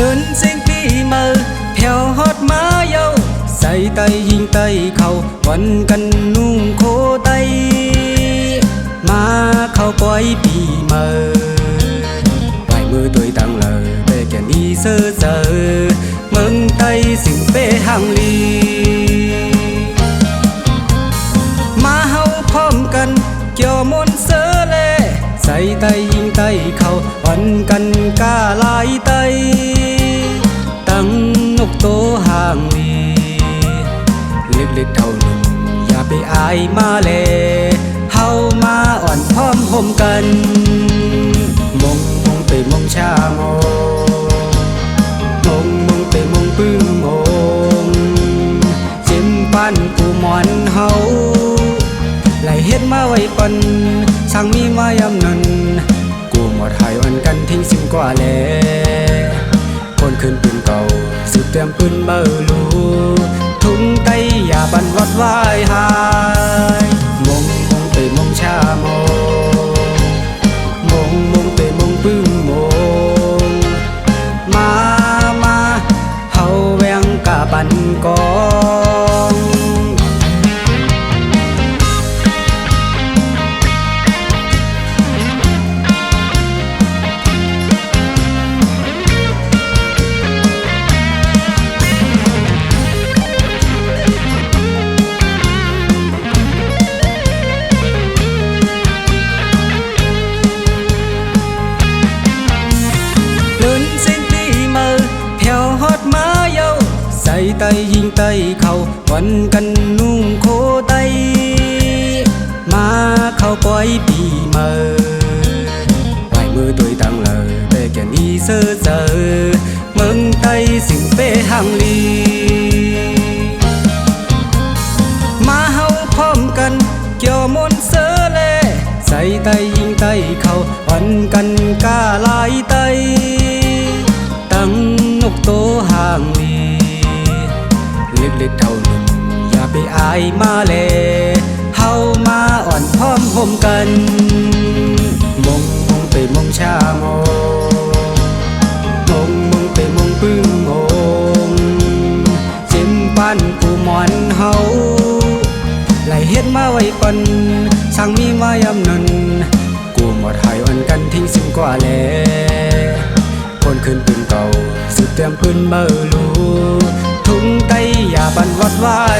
đơn sinh khi mơ theo hót má yêu, say tay hình tay khâu vẫn cần nung khô tay. Má khâu quay bị mơ. Vài mưa tôi tăng lờ về kẻ đi sơ giờ mừng tay xỉu bê hàng ly. Má hâu phom cần cho muốn sơ lệ say tay hình tay khâu vẫn cần cả lại tay. โตห่างลีเล็กๆเท่าหนุ่มอย่าไปอายมาเลเฮามาอ่อนพร้อมห่มกันมงมงไปมงชาโมมงมงไปมงปึ้งมงจิ้มปั้นกูมอนเฮาไหลเฮ็ดมาไว้ปันช่างมีมายำนันกูหมดหายวันกันทิ้งสิบกว่าแลค เตรียงปืนเบอร์ลูทุ่งไตอย่าบันวัดวายหา say tay hiên tay khâu quấn cân nung khô tay má khâu quay bì mơ vài mươi tuổi tăng lờ về kẻ đi sơ giờ mừng tay xỉn bê hàng ly มาเฮาพร้อมกันเกี่ยวมนต์เสือเล่ใส่ไตยิงไตเข้าอ่อนกันกล้าหลายไตตั้งนกโตห่างลี ายมาเลเฮามาอ่อนพร้อมห่มกันมงมงไปมงชาโมมงมงไปมงปึ้งมงจิ้มปั้นกูหมอนเฮาไหลเฮ็ดมาไว้ปันช่างมีมายำนันกูหมดหายวันกันทิ้งสิบกว่าแลคนขึ้นปืนเก่าสืบเตรียมปืนเบอร์ลูทุ่งไตอย่าบันวัดวาย